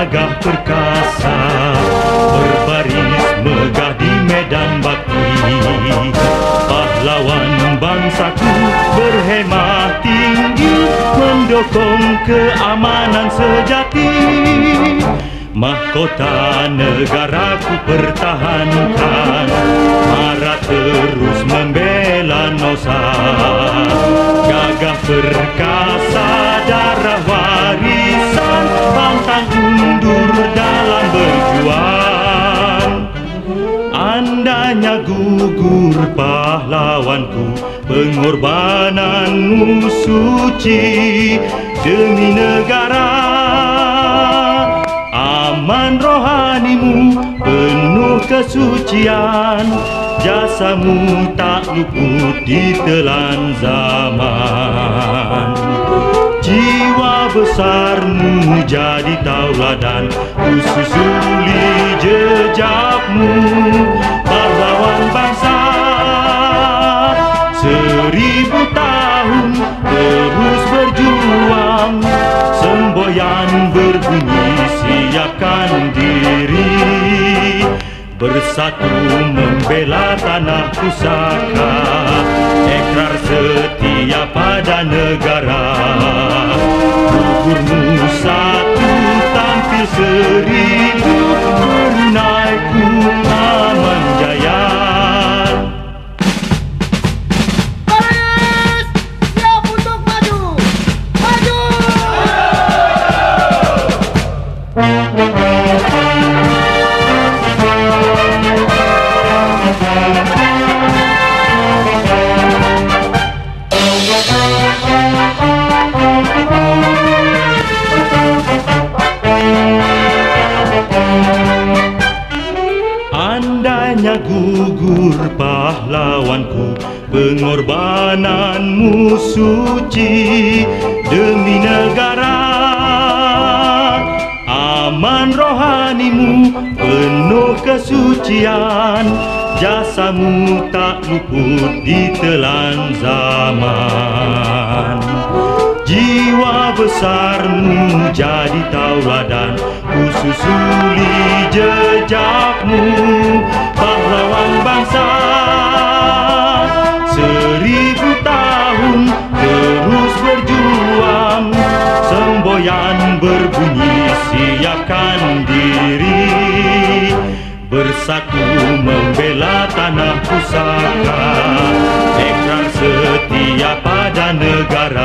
gagah perkasa Berbaris megah di medan baki Pahlawan bangsaku berhemah tinggi Mendokong keamanan sejati. Mahkota negaraku pertahankan Marah terus membela nosa. Gagah perkasa darah wajah Andanya gugur pahlawanku Pengorbananmu suci Demi negara. Aman rohanimu penuh kesucian. Jasamu tak luput ditelan zaman. Jiwa besarmu jadi tauladan Ku susuli jejakmu Bersatu membela tanah pusaka. Ekrar setia pada negara. Gugurmu satu tampil seribu Andainya gugur pahlawanku Pengorbananmu suci Demi negara. Aman rohanimu penuh kesucian. Jasamu tak luput ditelan zaman. Jiwa besarmu jadi tauladan Ku susuli jejakmu Bersatu membela tanah pusaka. Ekrar setia pada negara